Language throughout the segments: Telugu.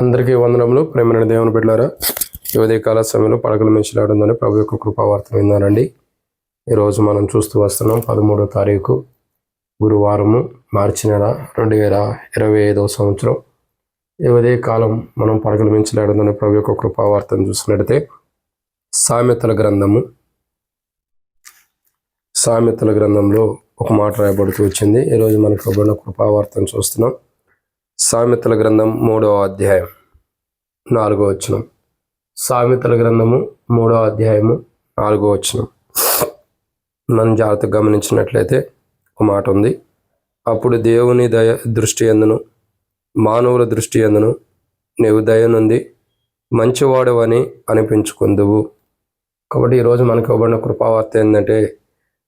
అందరికీ వందనములు. ప్రేమైన దేవుని బిడ్డారా ఈ ఉదయకాల సమయంలో పడకలు మించలాడుందని ప్రభు యొక్క కృపావార్త విన్నారండి. ఈరోజు మనం చూస్తూ వస్తున్నాం పదమూడో తారీఖు గురువారము మార్చి నెల రెండు వేల ఇరవై ఐదవ సంవత్సరం. ఈ ఉదయకాలం మనం పడకలు మించలాడుందని ప్రభు యొక్క కృపావార్తను చూసినట్టయితే సామెతల గ్రంథము సామెతల గ్రంథంలో ఒక మాట రాయబడుతూ వచ్చింది. ఈరోజు మనకు ప్రభుత్వ కృపావార్తను చూస్తున్నాం. సామెతల గ్రంథం మూడవ అధ్యాయం. నాలుగో వచనం. సామెతల గ్రంథము మూడవ అధ్యాయము నాలుగో వచనం. మనం జాగ్రత్తగా గమనించినట్లయితే ఒక మాట ఉంది. అప్పుడు దేవుని దయ దృష్టి ఎందును? మానవుల దృష్టి ఎందును? నీవు దయ నుండి మంచివాడవని అనిపించుకుందువు. కాబట్టి ఈరోజు మనకు ఇవ్వబడిన కృపావార్త ఏంటంటే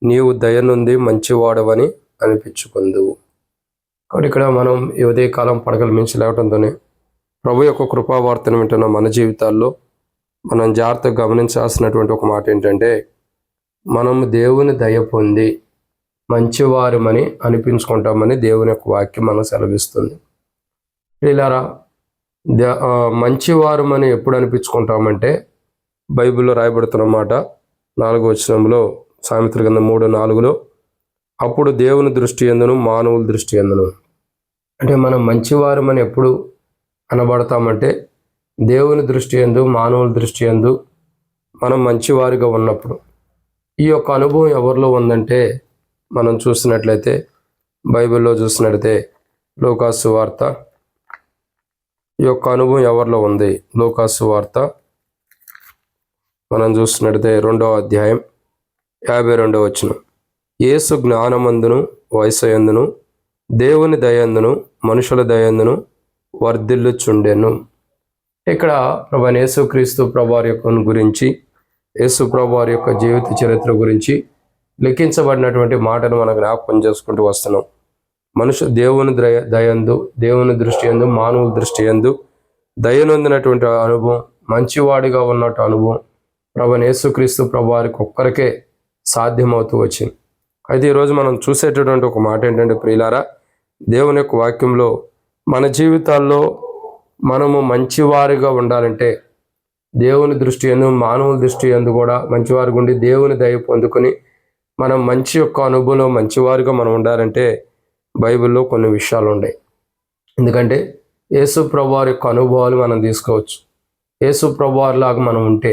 నీవు దయ నుండి మంచివాడవని అనిపించుకుందువు. కాబట్టి ఇక్కడ మనం ఈ ఉదయకాలం పడగలు మించి లేవటంతోనే ప్రభు యొక్క కృపావార్తను వింటున్న మన జీవితాల్లో మనం జాగ్రత్తగా గమనించాల్సినటువంటి ఒక మాట ఏంటంటే మనం దేవుని దయ పొంది మంచివారమని అనిపించుకుంటామని దేవుని యొక్క వాక్యం మనం సెలవిస్తుంది. ఇలారా మంచివారమని ఎప్పుడు అనిపించుకుంటామంటే బైబిల్లో రాయబడుతున్న మాట నాలుగో వచనంలో సామెతల కింద మూడు నాలుగులో అప్పుడు దేవుని దృష్టి ఎందును మానవుల దృష్టి ఎందును? అంటే మనం మంచివారమని ఎప్పుడు అనబడతామంటే దేవుని దృష్టి ఎందు మానవుల దృష్టి ఎందు మనం మంచివారిగా ఉన్నప్పుడు. ఈ యొక్క అనుభవం ఎవరిలో ఉందంటే మనం చూసినట్లయితే బైబిల్లో చూసినట్లయితే లోకాసు వార్త. ఈ యొక్క అనుభవం ఎవరిలో ఉంది? లోకాసు వార్త. మనం చూసినట్లయితే రెండవ అధ్యాయం యాభై రెండవ వచ్చినాం యేసు జ్ఞానమందును వయసయందును దేవుని దయందును మనుషుల దయందును వర్ధిల్లుచుండెను. ఇక్కడ ప్రభు యేసుక్రీస్తు ప్రభువారి యొక్క గురించి యేసు ప్రభువారి యొక్క జీవిత చరిత్ర గురించి లిఖించబడినటువంటి మాటను మనం జ్ఞాపకం చేసుకుంటూ వస్తున్నాం. మనుషు దేవుని దయ దయందు దేవుని దృష్టి ఎందు మానవుల దృష్టి ఎందు దయనొందినటువంటి అనుభవం మంచివాడిగా ఉన్నట్టు అనుభవం ప్రభు యేసుక్రీస్తు ప్రభువారికి ఒక్కరికే సాధ్యమవుతూ వచ్చింది. అయితే ఈరోజు మనం చూసేటటువంటి ఒక మాట ఏంటంటే ప్రియులారా దేవుని యొక్క వాక్యంలో మన జీవితాల్లో మనము మంచివారిగా ఉండాలంటే దేవుని దృష్టి ఎందు మానవుల దృష్టి ఎందు కూడా మంచివారిగా ఉండి దేవుని దయ పొందుకొని మనం మంచి యొక్క అనుభవంలో మంచివారిగా మనం ఉండాలంటే బైబిల్లో కొన్ని విషయాలు ఉన్నాయి ఎందుకంటే యేసు ప్రభువారి యొక్క అనుభవాలు మనం తీసుకోవచ్చు. యేసు ప్రభువారిలాగా మనం ఉంటే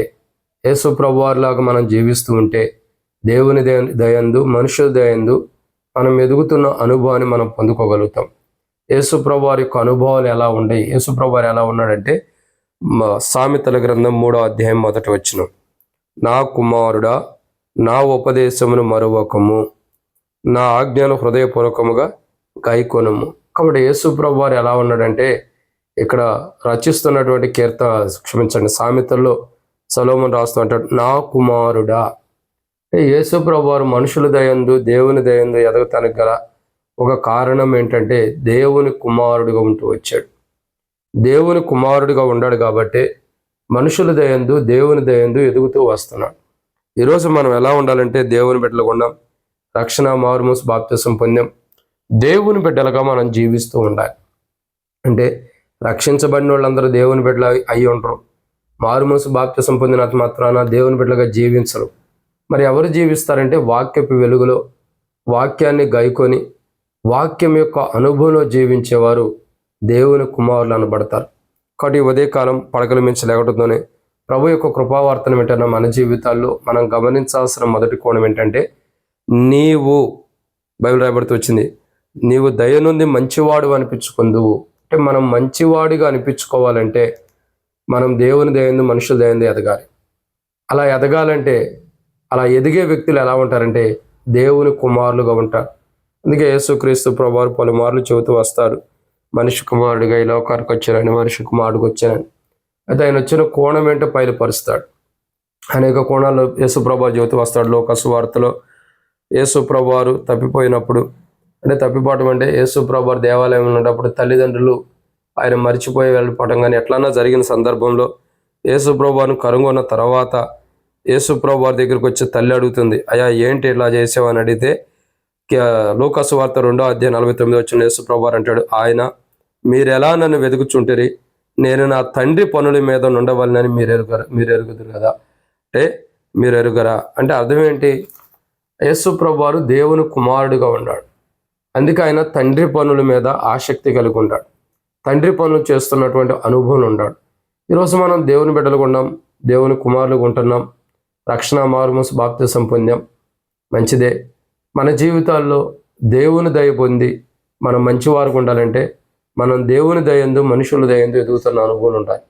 యేసు ప్రభువారిలాగా మనం జీవిస్తూ ఉంటే దేవుని దయ దయందు మనుషుల దయందు మనం ఎదుగుతున్న అనుభవాన్ని మనం పొందుకోగలుగుతాం. యేసుప్రభు వారి యొక్క అనుభవాలు ఎలా ఉండే యేసుప్రభు వారు ఎలా ఉన్నాడంటే సామెతల గ్రంథం మూడో అధ్యాయం మొదటి వచ్చిన నా కుమారుడా నా ఉపదేశమును మరువకము నా ఆజ్ఞను హృదయపూర్వకముగా గైకొనము కాబట్టి యేసుప్రభు వారు ఎలా ఉన్నాడంటే ఇక్కడ రచిస్తున్నటువంటి కీర్తన క్షమించండి సామెతల్లో సలోమన్ రాస్తూ అంటాడు నా కుమారుడా యేసుప్రభు వారు మనుషుల దయందు దేవుని దయందు ఎదగటానికి గల ఒక కారణం ఏంటంటే దేవుని కుమారుడిగా ఉంటూ వచ్చాడు. దేవుని కుమారుడిగా ఉన్నాడు కాబట్టి మనుషుల దయందు దేవుని దయందు ఎదుగుతూ వస్తున్నాడు. ఈరోజు మనం ఎలా ఉండాలంటే దేవుని బిడ్డలుగా ఉన్నాం రక్షణ మారుమూస్ బాప్తిసం పొందాం దేవుని బిడ్డలుగా మనం జీవిస్తూ ఉండాలి. అంటే రక్షించబడిన వాళ్ళందరూ దేవుని బిడ్డలు అయి ఉండరు మారుమూసు బాప్తిసం పొందినంత మాత్రాన దేవుని బిడ్డలుగా జీవించరు. మరి ఎవరు జీవిస్తారంటే వాక్యపు వెలుగులో వాక్యాన్ని గైకొని వాక్యం యొక్క అనుభవంలో జీవించేవారు దేవుని కుమారులు అనబడతారు. కాబట్టి ఉదయకాలం పడకలు మించి లేకటంతోనే ప్రభు యొక్క కృపావార్తను ఏంటన్నా మన జీవితాల్లో మనం గమనించాల్సిన మొదటి కోణం ఏంటంటే నీవు బైబిల్ రాయబడుతూ వచ్చింది నీవు దయ నుండి మంచివాడు అనిపించుకుందువు. అంటే మనం మంచివాడిగా అనిపించుకోవాలంటే మనం దేవుని దయందు మనుషుల దయందు ఎదగాలి. అలా ఎదగాలంటే అలా ఎదిగే వ్యక్తులు ఎలా ఉంటారంటే దేవుని కుమారులుగా ఉంటారు. అందుకే యేసుక్రీస్తు ప్రభువారు పలుమార్లు చెబుతూ వస్తారు మనిషి కుమారుడిగా ఈ లోకానికి వచ్చానని మనిషి కుమారుడికి వచ్చానని. అయితే ఆయన వచ్చిన కోణం ఏంటో బయలుపరుస్తాడు. అనేక కోణాల్లో యేసుప్రభా చెబుతూ వస్తాడు. లోకసు వార్తలో యేసుప్రభారు తప్పిపోయినప్పుడు అంటే తప్పిపోవటం అంటే యేసుప్రభారు దేవాలయంలో దేవాలయం ఉన్నప్పుడు తల్లిదండ్రులు ఆయన మర్చిపోయి వెళ్ళిపోవటం కానీ ఎట్లన్నా జరిగిన సందర్భంలో యేసుప్రభాను కనుగొన్న తర్వాత యేసుప్రభు వారి దగ్గరికి వచ్చి తల్లి అడుగుతుంది అయ్యా ఏంటి ఇట్లా చేసావు? అని అడిగితే లోకసు వార్త రెండో అధ్యాయం నలభై తొమ్మిది వచ్చిన యేసుప్రభు వారు అంటాడు ఆయన మీరు ఎలా నన్ను వెతుకుచుంటిరి? నేను నా తండ్రి పనుల మీద ఉండవలనని మీరు ఎరుగరు మీరు ఎరుగుదురు కదా. అంటే మీరు ఎరుగరా? అంటే అర్థం ఏంటి? యేసుప్రభు వారు దేవుని కుమారుడిగా ఉన్నాడు. అందుకే ఆయన తండ్రి పనుల మీద ఆసక్తి కలిగి ఉంటాడు తండ్రి పనులు చేస్తున్నటువంటి అనుభవం ఉన్నాడు. ఈరోజు మనం దేవుని బిడ్డలుగా ఉన్నాం దేవుని కుమారులుగా ఉంటున్నాం. రక్షణ మార్మూస్ బాప్తిసం పొందాం మంచిదే. మన జీవితాల్లో దేవుని దయ పొంది మనం మంచివారుగా ఉండాలంటే మనం దేవుని దయందు మనుషుల దయందు ఎదుగుతున్న అనుభవం ఉంటాయి.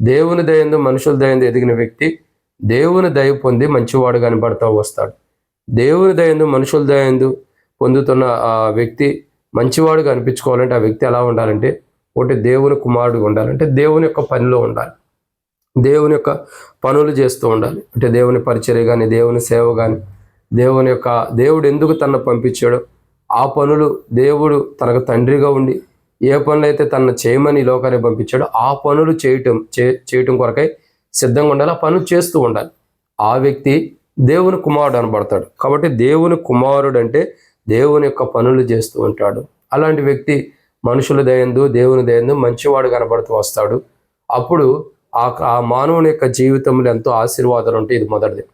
దేవుని దయందు మనుషుల దయందు ఎదిగిన వ్యక్తి దేవుని దయ పొంది మంచివాడు కనబడతా వస్తాడు. దేవుని దయందు మనుషుల దయందు పొందుతున్న ఆ వ్యక్తి మంచివాడు కనిపించుకోవాలంటే ఆ వ్యక్తి ఎలా ఉండాలంటే ఒకటి దేవుని కుమారుడుగా ఉండాలంటే దేవుని యొక్క పనిలో ఉండాలి. దేవుని యొక్క పనులు చేస్తూ ఉండాలి. అంటే దేవుని పరిచర్య కానీ దేవుని సేవ కానీ దేవుని యొక్క దేవుడు ఎందుకు తన పంపించాడో ఆ పనులు దేవుడు తనకు తండ్రిగా ఉండి ఏ పనులు అయితే తన చేయమని లోకాన్ని లోకానికి పంపించాడో ఆ పనులు చేయటం చే చేయటం కొరకై సిద్ధంగా ఉండాలి. ఆ పనులు చేస్తూ ఉండాలి. ఆ వ్యక్తి దేవుని కుమారుడు అనబడతాడు. కాబట్టి దేవుని కుమారుడు అంటే దేవుని యొక్క పనులు చేస్తూ ఉంటాడు. అలాంటి వ్యక్తి మనుషుల దయందు దేవుని దయందు మంచివాడు కనబడుతూ వస్తాడు. అప్పుడు ఆ ఆ మానవుని యొక్క జీవితంలో ఎంతో ఆశీర్వాదాలు ఉంటాయి ఇది మొదటిది.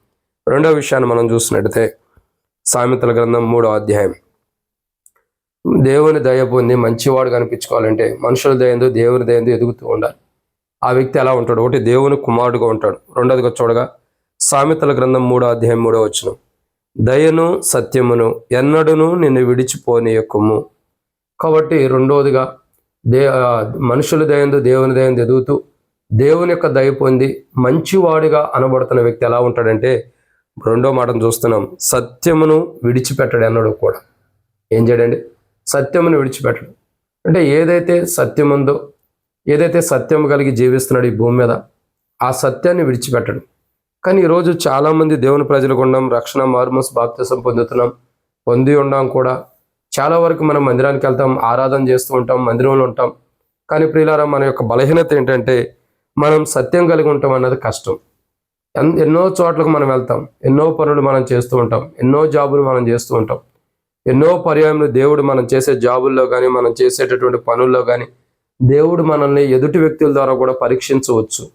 రెండో విషయాన్ని మనం చూసినట్టయితే సామెతల గ్రంథం మూడో అధ్యాయం. దేవుని దయ పొంది మంచివాడు కనిపించుకోవాలంటే మనుషుల దయందు దేవుని దయందు ఎదుగుతూ ఉండాలి. ఆ వ్యక్తి ఎలా ఉంటాడు? ఒకటి దేవుని కుమారుడుగా ఉంటాడు. రెండోదిగా చూడగా సామెతల గ్రంథం మూడో అధ్యాయం మూడో వచ్చిన దయను సత్యమును ఎన్నడూను నిన్ను విడిచిపోనీయకుము. కాబట్టి రెండవదిగా దే మనుషుల దయందు దేవుని దయందు ఎదుగుతూ దేవుని యొక్క దయ పొంది మంచివాడిగా అనబడుతున్న వ్యక్తి ఎలా ఉంటాడంటే రెండో మాటను చూస్తున్నాం. సత్యమును విడిచిపెట్టడు అన్నాడు కూడా. ఏం చేయడండి? సత్యమును విడిచిపెట్టడు. అంటే ఏదైతే సత్యం ఉందో ఏదైతే సత్యం కలిగి జీవిస్తున్నాడు ఈ భూమి మీద ఆ సత్యాన్ని విడిచిపెట్టడు. కానీ ఈరోజు చాలామంది దేవుని ప్రజలు ఉన్నాం రక్షణ మార్మస్ బాప్తిసం పొందుతున్నాం పొంది ఉన్నాం కూడా. చాలా వరకు మనం మందిరానికి వెళ్తాం ఆరాధన చేస్తూ ఉంటాం మందిరంలో ఉంటాం. కానీ ప్రియులారా మన యొక్క బలహీనత ఏంటంటే మనం సత్యం కలిగి ఉంటాం అన్నది కష్టం. ఎన్- ఎన్నో చోట్లకు మనం వెళ్తాం. ఎన్నో పనులు మనం చేస్తూ ఉంటాం. ఎన్నో జాబులు మనం చేస్తూ ఉంటాం. ఎన్నో పర్యాయములు దేవుడు మనం చేసే జాబుల్లో కానీ మనం చేసేటటువంటి పనుల్లో కానీ దేవుడు మనల్ని ఎదుటి వ్యక్తుల ద్వారా కూడా పరీక్షించవచ్చు.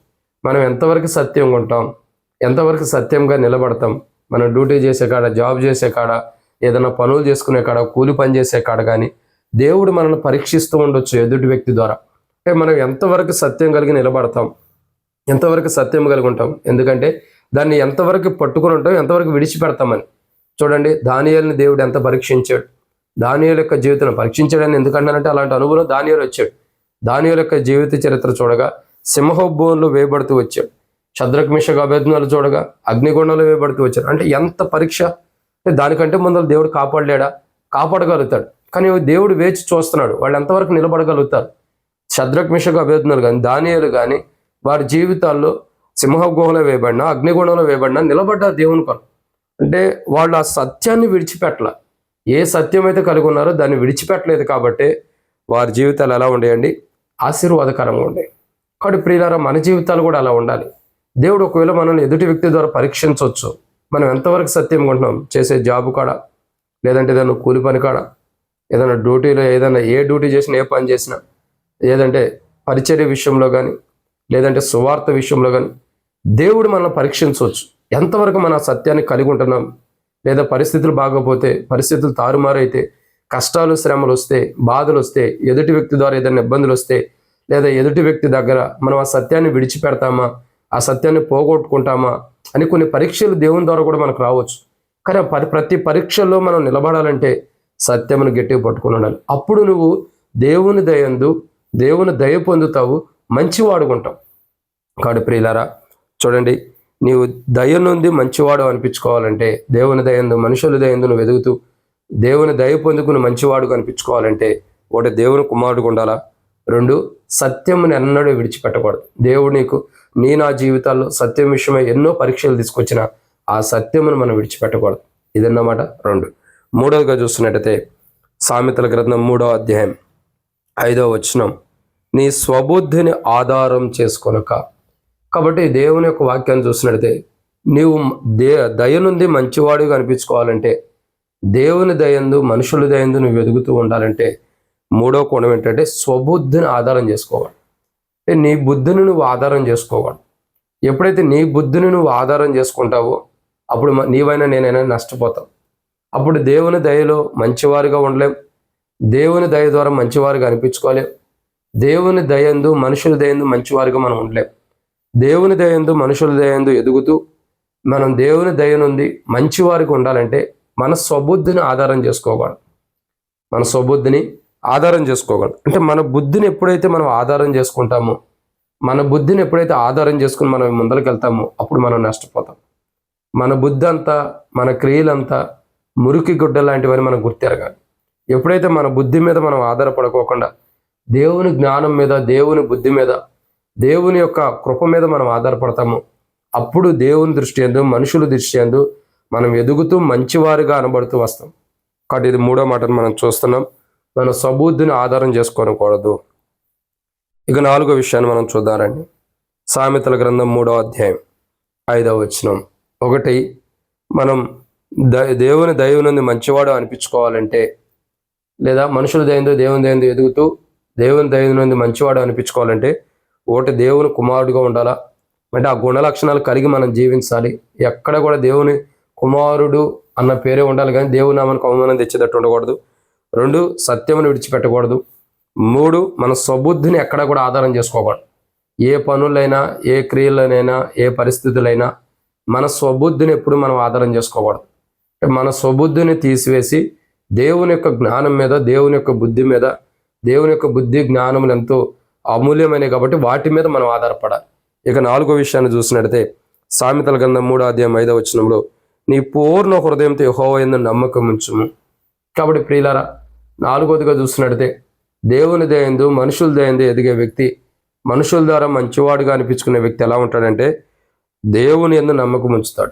మనం ఎంతవరకు సత్యంగా ఉంటాం? ఎంతవరకు సత్యంగా నిలబడతాం? మనం డ్యూటీ చేసే కాడ జాబ్ చేసే కాడ ఏదైనా పనులు చేసుకునే కాడ కూలి పని చేసే కాడ కానీ దేవుడు మనల్ని పరీక్షిస్తూ ఉండొచ్చు ఎదుటి వ్యక్తి ద్వారా. మనం ఎంతవరకు సత్యం కలిగి నిలబడతాం? ఎంతవరకు సత్యం కలిగి ఉంటాం? ఎందుకంటే దాన్ని ఎంతవరకు పట్టుకుని ఉంటాం ఎంతవరకు విడిచిపెడతామని. చూడండి దానియాలని దేవుడు ఎంత పరీక్షించాడు? దానియాల యొక్క జీవితం పరీక్షించాడని ఎందుకంటానంటే అలాంటి అనుభవం దానియాలు వచ్చాడు. దానియాల యొక్క జీవిత చరిత్ర చూడగా సింహోభవంలో వేయబడుతూ వచ్చాడు శద్రక్ మిషక అభ్యర్థనాలు చూడగా అగ్నిగుండంలో వేయబడుతూ వచ్చాడు అంటే ఎంత పరీక్ష? దానికంటే ముందర దేవుడు కాపాడలేడా? కాపాడగలుగుతాడు. కానీ దేవుడు వేచి చూస్తున్నాడు. వాళ్ళు ఎంతవరకు నిలబడగలుగుతారు? శద్రక్ మిషక అభ్యర్థనాలు కానీ దానియాలు కానీ వారి జీవితాల్లో సింహ గుహలో వేయబడినా అగ్నిగుణంలో వేయబడినా నిలబడ్డ దేవుని కొరకు అంటే వాళ్ళు ఆ సత్యాన్ని విడిచిపెట్టల ఏ సత్యం అయితే కలిగి ఉన్నారో దాన్ని విడిచిపెట్టలేదు కాబట్టి వారి జీవితాలు ఎలా ఉండేయండి? ఆశీర్వాదకరంగా ఉండేవి. కాబట్టి ప్రియులారా మన జీవితాలు కూడా అలా ఉండాలి. దేవుడు ఒకవేళ మనల్ని ఎదుటి వ్యక్తి ద్వారా పరీక్షించవచ్చు. మనం ఎంతవరకు సత్యం ఉంటున్నాం చేసే జాబు కాడ? లేదంటే ఏదైనా కూలి పని కాడ? ఏదైనా డ్యూటీలో ఏదైనా ఏ డ్యూటీ చేసినా ఏ పని చేసినా లేదంటే పరిచర్య విషయంలో కానీ లేదంటే సువార్త విషయంలో కానీ దేవుడు మనల్ని పరీక్షించవచ్చు. ఎంతవరకు మన సత్యాన్ని కలిగి ఉంటున్నాం లేదా పరిస్థితులు బాగోపోతే పరిస్థితులు తారుమారైతే కష్టాలు శ్రమలు వస్తే బాధలు వస్తే ఎదుటి వ్యక్తి ద్వారా ఏదైనా ఇబ్బందులు వస్తే లేదా ఎదుటి వ్యక్తి దగ్గర మనం ఆ సత్యాన్ని విడిచిపెడతామా ఆ సత్యాన్ని పోగొట్టుకుంటామా అని కొన్ని పరీక్షలు దేవుని ద్వారా కూడా మనకు రావచ్చు. కానీ ప్రతి పరీక్షల్లో మనం నిలబడాలంటే సత్యమును గట్టిగా పట్టుకుని ఉండాలి. అప్పుడు నువ్వు దేవుని దయందు దేవుని దయ పొందుతావు మంచివాడుకుంటావు కాడు ప్రియులారా చూడండి నీవు దయ నుండి మంచివాడు అనిపించుకోవాలంటే దేవుని దయందు మనుషుల దయందు నువ్వు ఎదుగుతూ దేవుని దయ పొందుకుని మంచివాడు అనిపించుకోవాలంటే ఒకటి దేవుని కుమారుడు ఉండాలా? రెండు సత్యముని ఎన్నడూ విడిచిపెట్టకూడదు. దేవుడు నీకు నీ నా జీవితాల్లో సత్యం విషయమై ఎన్నో పరీక్షలు తీసుకొచ్చిన ఆ సత్యమును మనం విడిచిపెట్టకూడదు. ఇదన్నమాట రెండు. మూడవదిగా చూస్తున్నట్టయితే సామెతల గ్రంథం మూడో అధ్యాయం. ఐదో వచనం నీ స్వబుద్ధిని ఆధారం చేసుకొనక. కాబట్టి దేవుని యొక్క వాక్యాన్ని చూసినట్లయితే నీవు దే దయ నుండి మంచివాడిగా అనిపించుకోవాలంటే దేవుని దయందు మనుషుల దయందు నువ్వు ఎదుగుతూ ఉండాలంటే మూడో కోణం ఏంటంటే స్వబుద్ధిని ఆధారం చేసుకోవాలి. అంటే నీ బుద్ధిని నువ్వు ఆధారం చేసుకోవాలి. ఎప్పుడైతే నీ బుద్ధిని నువ్వు ఆధారం చేసుకుంటావో అప్పుడు నీవైనా నేనైనా నష్టపోతావు. అప్పుడు దేవుని దయలో మంచివారిగా ఉండలేం. దేవుని దయ ద్వారా మంచివారిగా అనిపించుకోలేం దేవుని దయందు మనుషుల దయందు మంచివారుగా మనం ఉండలేం. దేవుని దయందు మనుషుల దయందు ఎదుగుతూ మనం దేవుని దయ నుండి మంచివారికి ఉండాలంటే మన స్వబుద్ధిని ఆధారం చేసుకోకూడదు మన స్వబుద్ధిని ఆధారం చేసుకోకూడదు అంటే మన బుద్ధిని ఎప్పుడైతే మనం ఆధారం చేసుకుంటామో మన బుద్ధిని ఎప్పుడైతే ఆధారం చేసుకుని మనం ముందరికి వెళ్తామో అప్పుడు మనం నష్టపోతాం. మన బుద్ధి అంతా మన క్రియలంతా మురికి గుడ్డ లాంటివని మనం గుర్తెరగాలి. ఎప్పుడైతే మన బుద్ధి మీద మనం ఆధారపడుకోకుండా దేవుని జ్ఞానం మీద దేవుని బుద్ధి మీద దేవుని యొక్క కృప మీద మనం ఆధారపడతాము అప్పుడు దేవుని దృష్టి ఎందు మనుషుల దృష్టి ఎందు మనం ఎదుగుతూ మంచివారుగా అనబడుతూ వస్తాం. కాబట్టి ఇది మూడో మాటను మనం చూస్తున్నాం. మన సబుద్ధిని ఆధారం చేసుకోనకూడదు. ఇక నాలుగో విషయాన్ని మనం చూద్దామండి సామెతల గ్రంథం మూడో అధ్యాయం ఐదవ వచనం. ఒకటి మనం ద దేవుని దైవ నుండి మంచివాడు అనిపించుకోవాలంటే లేదా మనుషుల దయంతో దేవుని దయంతో ఎదుగుతూ దేవుని దయ నుండి మంచివాడు అనిపించుకోవాలంటే ఒకటి దేవుని కుమారుడుగా ఉండాలా? అంటే ఆ గుణ లక్షణాలు కలిగి మనం జీవించాలి. ఎక్కడ కూడా దేవుని కుమారుడు అన్న పేరే ఉండాలి కానీ దేవుని నామానికి అవమానం తెచ్చేటట్టు ఉండకూడదు. రెండు సత్యమును విడిచిపెట్టకూడదు. మూడు మన స్వబుద్ధిని ఎక్కడ కూడా ఆధారం చేసుకోకూడదు. ఏ పనులైనా ఏ క్రియలనైనా ఏ పరిస్థితులైనా మన స్వబుద్ధిని ఎప్పుడు మనం ఆధారం చేసుకోకూడదు. మన స్వబుద్ధిని తీసివేసి దేవుని యొక్క జ్ఞానం మీద దేవుని యొక్క బుద్ధి మీద దేవుని యొక్క బుద్ధి జ్ఞానములు ఎంతో అమూల్యమైనవి కాబట్టి వాటి మీద మనం ఆధారపడాలి. ఇక నాలుగో విషయాన్ని చూసినట్లయితే సామెతల గంధం మూడో అధ్యాయం ఐదో వచనంలో నీ పూర్ణ హృదయంతో యహోవైందని నమ్మకం ఉంచుము. కాబట్టి ప్రియులారా నాలుగోదిగా చూసినట్లయితే దేవుని దయందు మనుషుల దయందు ఎదిగే వ్యక్తి మనుషుల ద్వారా మంచివాడుగా అనిపించుకునే వ్యక్తి ఎలా ఉంటాడంటే దేవుని ఎందు నమ్మకం ఉంచుతాడు.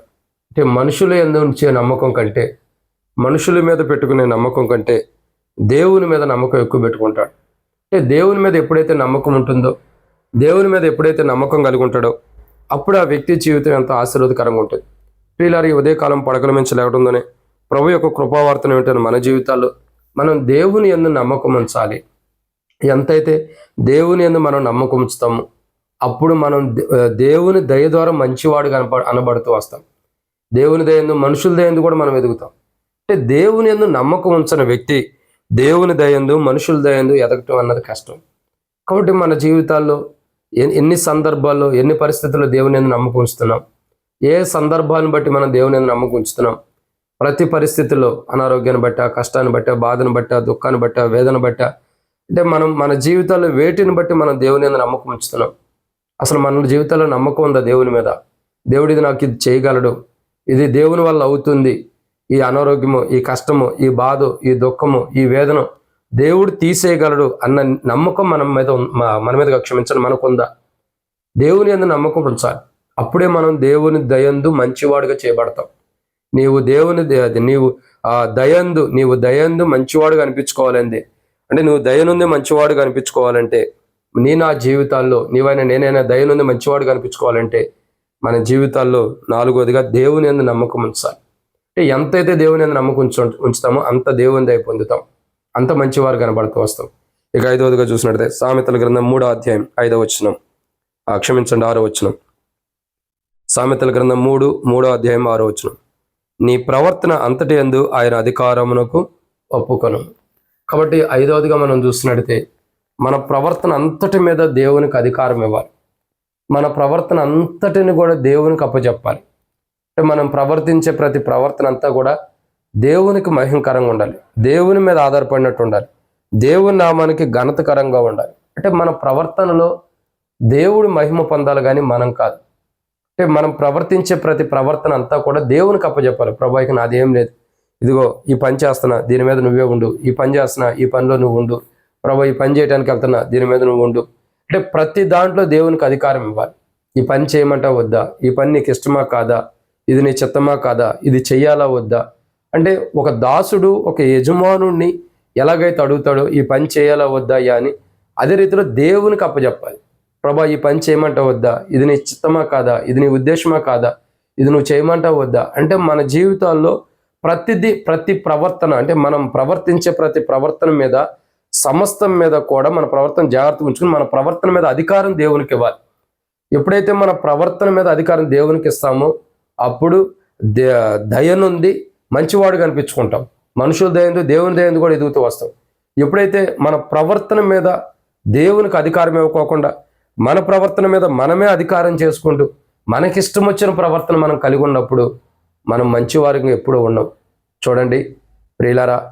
అంటే మనుషుల ఎందు ఉంచే నమ్మకం కంటే మనుషుల మీద పెట్టుకునే నమ్మకం కంటే దేవుని మీద నమ్మకం ఎక్కువ పెట్టుకుంటాడు. అంటే దేవుని మీద ఎప్పుడైతే నమ్మకం ఉంటుందో దేవుని మీద ఎప్పుడైతే నమ్మకం కలిగి ఉంటాడో అప్పుడు ఆ వ్యక్తి జీవితం ఎంత ఆశీర్వాదకరంగా ఉంటుంది. ప్రియులారి ఉదయకాలం పడకల మించి లేవడంలోనే ప్రభు యొక్క కృపావార్తను వింటున్న మన జీవితాల్లో మనం దేవుని ఎందు నమ్మకం ఉంచాలి. ఎంతైతే దేవుని ఎందు మనం నమ్మకం ఉంచుతామో అప్పుడు మనం దేవుని దయ ద్వారా మంచివాడు కనప అనబడుతూ వస్తాం. దేవుని దయందు మనుషుల దయందు కూడా మనం ఎదుగుతాం. అంటే దేవుని ఎందు నమ్మకం ఉంచిన వ్యక్తి దేవుని దయందు మనుషుల దయందు ఎదగటం అన్నది కష్టం. కాబట్టి మన జీవితాల్లో ఎన్ని సందర్భాల్లో ఎన్ని పరిస్థితుల్లో దేవుని ఎందు నమ్మకం ఉంచుతున్నాం? ఏ సందర్భాన్ని బట్టి మనం దేవుని ఎందు నమ్మకం ఉంచుతున్నాం? ప్రతి పరిస్థితుల్లో అనారోగ్యాన్ని బట్ట కష్టాన్ని బట్ట బాధను బట్ట దుఃఖాన్ని బట్ట వేదన బట్ట అంటే మనం మన జీవితాల్లో వేటిని బట్టి మనం దేవుని ఎందు నమ్మకం ఉంచుతున్నాం? అసలు మన జీవితాల్లో నమ్మకం ఉందా దేవుని మీద? దేవుడు ఇది నాకు ఇది చేయగలడు. ఇది దేవుని వల్ల అవుతుంది. ఈ అనారోగ్యము ఈ కష్టము ఈ బాధ ఈ దుఃఖము ఈ వేదన దేవుడు తీసేయగలడు అన్న నమ్మకం మనం మీద మన మీద క్షమించడం మనకుందా దేవుని ఎందు నమ్మకం ఉంచాలి. అప్పుడే మనం దేవుని దయందు మంచివాడుగా చేయబడతాం. నీవు దేవుని నీవు ఆ దయందు నీవు దయందు మంచివాడుగా అనిపించుకోవాలండి అంటే నువ్వు దయనుంది మంచివాడుగా అనిపించుకోవాలంటే నీ నా జీవితాల్లో నీవైనా నేనైనా దయనుంది మంచివాడుగా అనిపించుకోవాలంటే మన జీవితాల్లో నాలుగోదిగా దేవుని ఎందు నమ్మకం ఉంచాలి. అంటే ఎంతైతే దేవుని నమ్మకం ఉంచు ఉంచుతామో అంత దేవుని దయ పొందుతాం. అంత మంచివారు కనబడుతూ వస్తాం. ఇక ఐదవదిగా చూసినట్లయితే సామెతల గ్రంథం మూడో అధ్యాయం ఐదవ వచనం. క్షమించండి ఆరో వచ్చినం సామెతల గ్రంథం మూడు మూడో అధ్యాయం ఆరో వచ్చినం నీ ప్రవర్తన అంతటి ఎందు ఆయన అధికారమునకు ఒప్పుకొను. కాబట్టి ఐదవదిగా మనం చూసినట్టే మన ప్రవర్తన అంతటి మీద దేవునికి అధికారం ఇవ్వాలి. మన ప్రవర్తన అంతటిని కూడా దేవునికి అప్పచెప్పాలి. మనం ప్రవర్తించే ప్రతి ప్రవర్తన అంతా కూడా దేవునికి మహిమకరంగా ఉండాలి. దేవుని మీద ఆధారపడినట్టు ఉండాలి. దేవుని నామానికి ఘనతకరంగా ఉండాలి. అంటే మన ప్రవర్తనలో దేవుడు మహిమ పొందాలి కానీ మనం కాదు. అంటే మనం ప్రవర్తించే ప్రతి ప్రవర్తన అంతా కూడా దేవునికి అప్పచెప్పాలి ప్రభా నాదేం లేదు. ఇదిగో ఈ పని చేస్తున్నా దీని మీద నువ్వే ఉండు. ఈ పని చేస్తున్నా ఈ పనిలో నువ్వు ఉండు. ప్రభా ఈ పని చేయడానికి వెళ్తున్నా దీని మీద నువ్వు ఉండు. అంటే ప్రతి దాంట్లో దేవునికి అధికారం ఇవ్వాలి. ఈ పని చేయమంటా వద్దా? ఈ పని నీకు ఇష్టమా కాదా? ఇది నీ చిత్తమా కాదా? ఇది చెయ్యాలా వద్దా? అంటే ఒక దాసుడు ఒక యజమానుణ్ణి ఎలాగైతే అడుగుతాడో ఈ పని చేయాలా వద్దా అయ్యా అని అదే రీతిలో దేవునికి అప్పచెప్పాలి ప్రభా ఈ పని చేయమంట వద్దా? ఇది నీ చిత్తమా కాదా? ఇది నీ ఉద్దేశమా కాదా? ఇది నువ్వు చేయమంట వద్దా? అంటే మన జీవితాల్లో ప్రతిదీ ప్రతి ప్రవర్తన అంటే మనం ప్రవర్తించే ప్రతి ప్రవర్తన మీద సమస్తం మీద కూడా మన ప్రవర్తన జాగ్రత్తగా ఉంచుకుని మన ప్రవర్తన మీద అధికారం దేవునికి ఇవ్వాలి. ఎప్పుడైతే మన ప్రవర్తన మీద అధికారం దేవునికి ఇస్తామో అప్పుడు దయనుంది మంచివాడు కనిపించుకుంటాం. మనుషుల దయందు దేవుని దయందు కూడా ఎదుగుతూ వస్తాం. ఎప్పుడైతే మన ప్రవర్తన మీద దేవునికి అధికారం ఇవ్వకోకుండా మన ప్రవర్తన మీద మనమే అధికారం చేసుకుంటూ మనకిష్టం వచ్చిన ప్రవర్తన మనం కలిగి ఉన్నప్పుడు మనం మంచివారికి ఎప్పుడూ ఉండం. చూడండి ప్రియులారా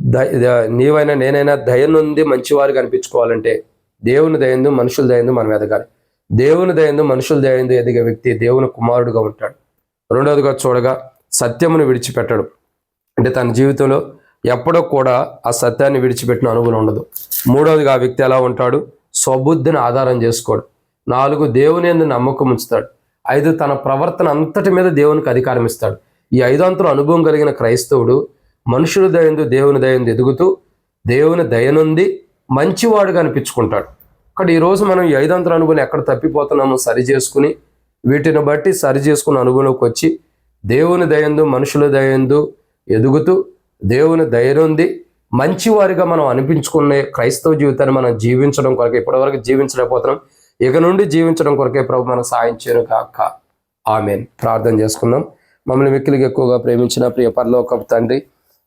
దయ ద- నీవైనా నేనైనా దయనుంది మంచివారు కనిపించుకోవాలంటే దేవుని దయందు మనుషుల దయందు మనం ఎదగాలి దేవుని దయందు మనుషుల దయందు ఎదిగే వ్యక్తి దేవుని కుమారుడుగా ఉంటాడు. రెండవదిగా చూడగా సత్యమును విడిచిపెట్టడు. అంటే తన జీవితంలో ఎప్పుడో కూడా ఆ సత్యాన్ని విడిచిపెట్టిన అనుభవం ఉండదు. మూడవదిగా ఆ వ్యక్తి ఎలా ఉంటాడు? స్వబుద్ధిని ఆధారం చేసుకోడు. నాలుగు దేవుని ఎందు నమ్మకం ఉంచుతాడు. ఐదు తన ప్రవర్తన అంతటి మీద దేవునికి అధికారం ఇస్తాడు. ఈ ఐదంతుల అనుభవం కలిగిన క్రైస్తవుడు మనుషుల దయందు దేవుని దయందు ఎదుగుతూ దేవుని దయనుంది మంచివాడుగా అనిపించుకుంటాడు. కానీ ఈరోజు మనం ఈ ఐదంతుల అనుభవం ఎక్కడ తప్పిపోతున్నామో సరి చేసుకుని వీటిని బట్టి సరి చేసుకున్న అనుభవంలోకి వచ్చి దేవుని దయందు మనుషుల దయందు ఎదుగుతూ దేవుని దయనుంది మంచివారిగా మనం అనిపించుకునే క్రైస్తవ జీవితాన్ని మనం జీవించడం కొరకు ఇప్పటివరకు జీవించలేకపోతున్నాం. ఇక నుండి జీవించడం కొరకే ప్రభు మనకు సాయం చేయను కాక ఆమెన్. ప్రార్థన చేసుకుందాం. మమ్మల్ని మిక్కిలికి ఎక్కువగా ప్రేమించిన ప్రియ పరలోక తండ్రి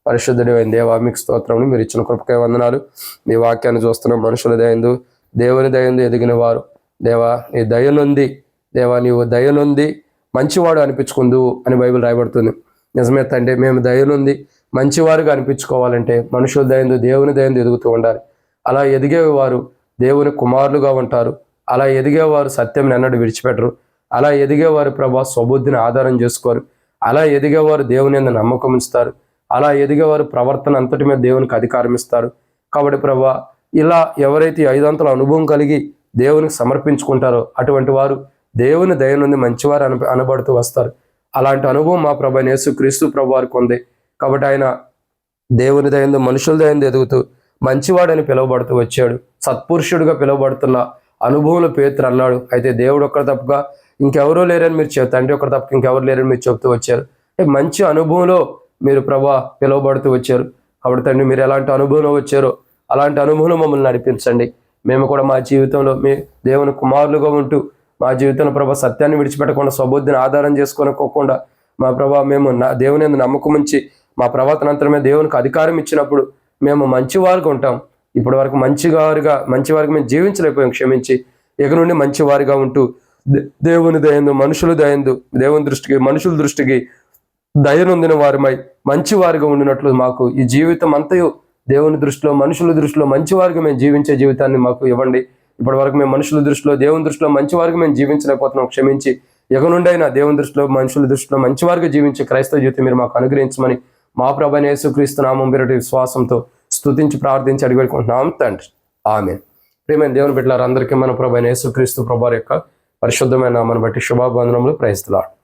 పరిశుద్ధుడి అయిన దేవా మీకు స్తోత్రం మీరు ఇచ్చిన కృపకే వందనాలు. మీ వాక్యాన్ని చూస్తున్నాం మనుషుల దయందు దేవుని దయందు ఎదిగిన వారు. దేవా నీ దయనుంది దేవా నీవు దయనుంది మంచివాడు అనిపించుకుందు అని బైబిల్ రాయబడుతుంది. నిజమే తండ్రి మేము దయనుంది మంచివారుగా అనిపించుకోవాలంటే మనుషుల దయందు దేవుని దయందు ఎదుగుతూ ఉండాలి. అలా ఎదిగేవారు దేవుని కుమారులుగా ఉంటారు. అలా ఎదిగేవారు సత్యం ఎన్నడూ విడిచిపెట్టరు. అలా ఎదిగేవారు ప్రభా స్వబుద్ధిని ఆధారం చేసుకోరు. అలా ఎదిగేవారు దేవుని మీద నమ్మకం ఉంచుతారు. అలా ఎదిగేవారు ప్రవర్తన అంతటి మీద దేవునికి అధికారం ఇస్తారు. కాబట్టి ప్రభా ఇలా ఎవరైతే ఐదంతల అనుభవం కలిగి దేవునికి సమర్పించుకుంటారో అటువంటి వారు దేవుని దయ నుండి మంచివారు అన అనబడుతూ వస్తారు. అలాంటి అనుభవం మా ప్రభా నేసు క్రీస్తు ప్రభు వారికి ఉంది. కాబట్టి ఆయన దేవుని దయందు మనుషుల దయందు ఎదుగుతూ మంచివాడని పిలువబడుతూ వచ్చాడు. సత్పురుషుడిగా పిలువబడుతున్న అనుభవంలో పేతురు అన్నాడు. అయితే దేవుడు ఒక్కరు తప్పగా ఇంకెవరూ లేరని మీరు చెప్తారు తండ్రి ఒకరు తప్ప ఇంకెవరు లేరని మీరు చెప్తూ వచ్చారు. అంటే మంచి అనుభవంలో మీరు ప్రభా పిలువబడుతూ వచ్చారు. కాబట్టి తండ్రి మీరు ఎలాంటి అనుభవంలో వచ్చారో అలాంటి అనుభవంలో మమ్మల్ని నడిపించండి. మేము కూడా మా జీవితంలో మీ దేవుని కుమారులుగా ఉంటూ మా జీవితంలో ప్రభా సత్యాన్ని విడిచిపెట్టకుండా స్వబుద్ధిని ఆధారం చేసుకొని కోకుండా మా ప్రభా మేము నా దేవుని నమ్మకం ఉంచి మా ప్రవర్తన అంతరమే దేవునికి అధికారం ఇచ్చినప్పుడు మేము మంచివారుగా ఉంటాం. ఇప్పటి వరకు మంచివారుగా మంచివారికి మేము జీవించలేకపోయాం. క్షమించి ఇక నుండి మంచివారిగా ఉంటూ దే- దేవుని దయందు మనుషులు దయందు దేవుని దృష్టికి మనుషుల దృష్టికి దయనొందిన వారిమై మంచివారిగా ఉండినట్లు మాకు ఈ జీవితం అంతయు దేవుని దృష్టిలో మనుషుల దృష్టిలో మంచివారిగా మేము జీవించే జీవితాన్ని మాకు ఇవ్వండి. ఇప్పటి వరకు మేము మనుషుల దృష్టిలో దేవుని దృష్టిలో మంచి వారికి మేము జీవించలేకపోతున్నాం. క్షమించి ఇక నుండి అయినా దేవుని దృష్టిలో మనుషుల దృష్టిలో మంచి వారికి జీవించే క్రైస్తవ జీవితం మీరు మాకు అనుగ్రహించమని మా ప్రభు యేసుక్రీస్తు నామం పేరటి విశ్వాసంతో స్తుతించి ప్రార్థించి అడిగి పెట్టుకుంటున్నాం తండ్రి. ఆమె ప్రేమైన దేవుని బిడ్డలారు అందరికీ మన ప్రభాని యేసుక్రీస్తు ప్రభు యొక్క పరిశుద్ధమైన నామను బట్టి శుభాబంధనములు ప్రయత్నాలు